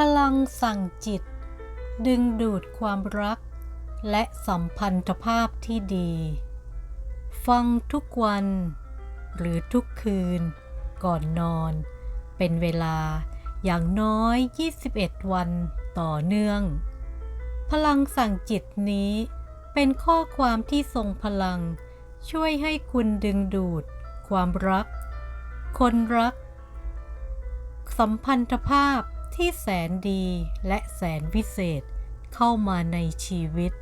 พลังสั่งจิต ดึงดูดความรัก และสัมพันธภาพที่ดี ฟังทุกวัน หรือทุกคืน ก่อนนอน เป็นเวลาอย่างน้อย 21 วันต่อเนื่อง พลังสั่งจิตนี้เป็นข้อความที่ทรงพลัง ช่วยให้คุณดึงดูด ความรัก คนรัก สัมพันธภาพ ที่แสนดีและแสนวิเศษเข้ามาในชีวิต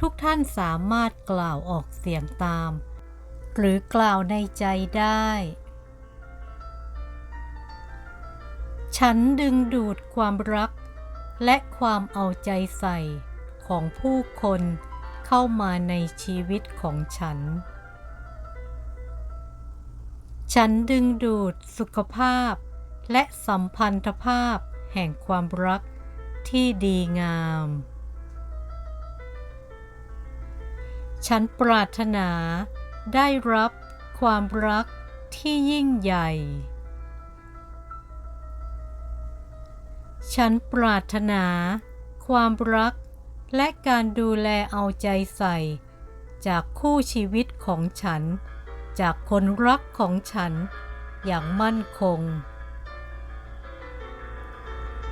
ทุกท่านสามารถกล่าวออกเสียงตาม หรือกล่าวในใจได้ ฉันดึงดูดความรัก และความเอาใจใส่ของผู้คนเข้ามาในชีวิตของฉัน ฉันดึงดูดสุขภาพ และสัมพันธภาพแห่งความรักที่ดีงาม ฉันปรารถนาได้รับความรักที่ยิ่งใหญ่ ฉันปรารถนา ความรักและการดูแลเอาใจใส่ จากคู่ชีวิตของฉัน จากคนรักของฉันอย่างมั่นคง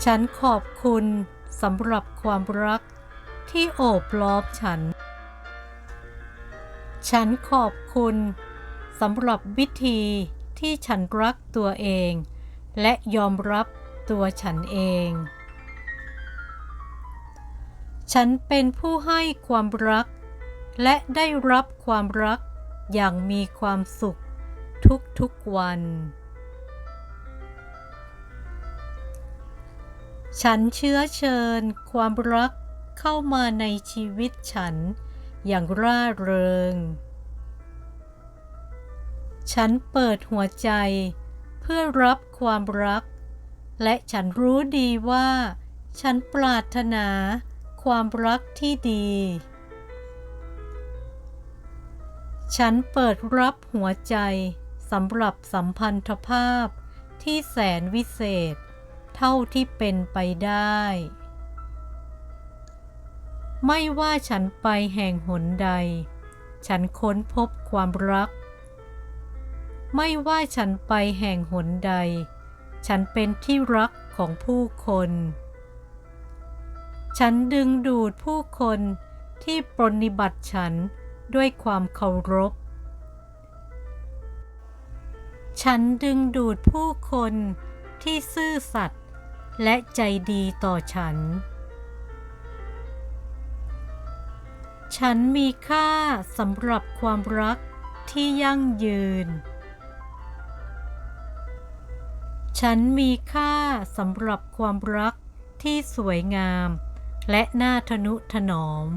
ฉันขอบคุณสำหรับความรักที่โอบล้อมฉัน ฉันขอบคุณสำหรับวิธีที่ฉันรักตัวเอง และยอมรับตัวฉันเอง ฉันเป็นผู้ให้ความรัก และได้รับความรักอย่างมีความสุขทุกๆวัน ฉันเชื้อเชิญความรักเข้ามาในชีวิตฉันอย่างร่าเริง ฉันเปิดหัวใจเพื่อรับความรัก และฉันรู้ดีว่า ฉันปรารถนาความรักที่ดี ฉันเปิดรับหัวใจสำหรับสัมพันธภาพที่แสนวิเศษ เท่าที่เป็นไปได้ ไม่ว่าฉันไปแห่งหนใด ฉันค้นพบความรัก ไม่ว่าฉันไปแห่งหนใด ฉันเป็นที่รักของผู้คน ฉันดึงดูดผู้คนที่ปรนนิบัติฉันด้วยความเคารพ ฉันดึงดูดผู้คนที่ซื่อสัตย์ และใจดีต่อฉัน ฉันมีค่าสำหรับความรักที่ยั่งยืน ฉันมีค่าสำหรับความรักที่สวยงามและน่าทนุถนอม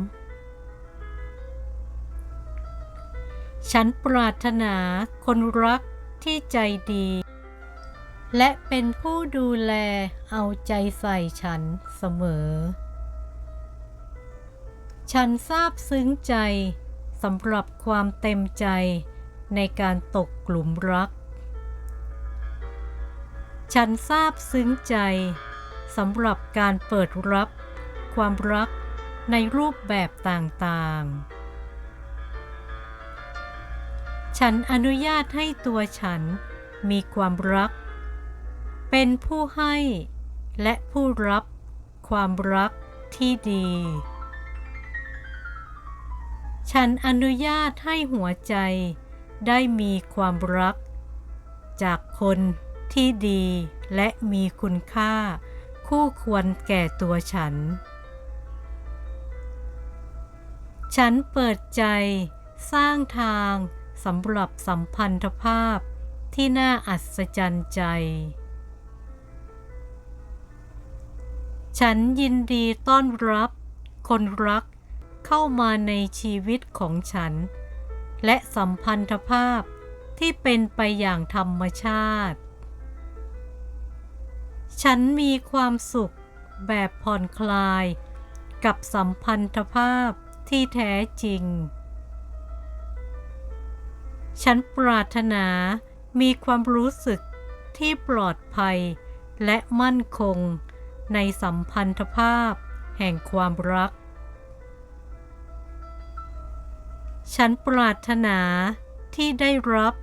ฉันปรารถนาคนรักที่ใจดี และเป็นผู้ดูแลเอาใจใส่ฉันเสมอ ฉันซาบซึ้งใจสำหรับความเต็มใจในการตกกลุ่มรัก ฉันซาบซึ้งใจสำหรับการเปิดรับ ความรักในรูปแบบต่างๆ ฉันอนุญาตให้ตัวฉันมีความรัก เป็นผู้ให้และผู้รับความรักที่ดี ฉันอนุญาตให้หัวใจได้มีความรัก จากคนที่ดีและมีคุณค่า คู่ควรแก่ตัวฉัน ฉันเปิดใจสร้างทางสำหรับสัมพันธภาพที่น่าอัศจรรย์ใจ ฉันยินดีต้อนรับคนรักเข้ามาในชีวิตของฉัน และสัมพันธภาพที่เป็นไปอย่างธรรมชาติ ฉันมีความสุขแบบผ่อนคลายกับสัมพันธภาพที่แท้จริง ฉันปรารถนามีความรู้สึกที่ปลอดภัยและมั่นคง ในสัมพันธภาพแห่งความรัก ฉันปรารถนาที่ได้รับ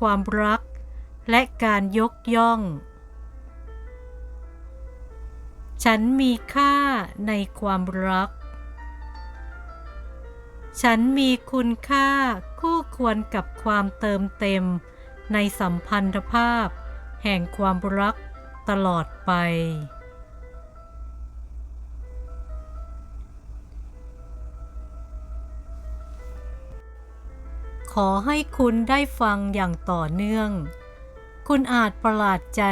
ความรักและการยกย่อง ฉันมีค่าในความรัก ฉันมีคุณค่าคู่ควรกับความเติมเต็มในสัมพันธภาพแห่งความรักตลอดไป ขอให้คุณได้ฟังอย่างต่อเนื่อง คุณอาจประหลาดใจ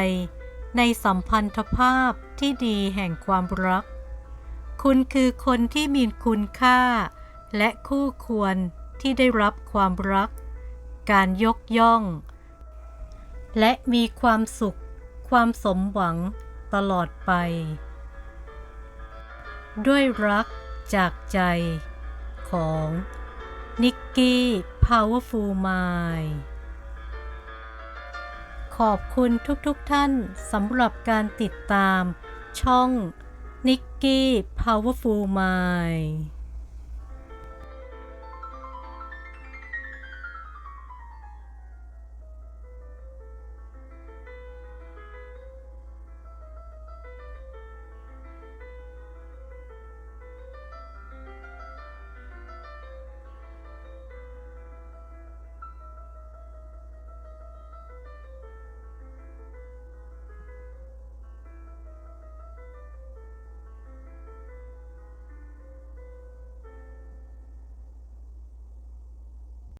ในสัมพันธภาพที่ดีแห่งความรัก คุณคือคนที่มีคุณค่า และคู่ควรที่ได้รับความรัก การยกย่อง และมีความสุข ความสมหวังตลอดไป ด้วยรักจากใจของนิกกี้ Powerful Mind ขอบคุณทุกๆทท่านสำหรับการติดตามช่อง Nikki Powerful Mind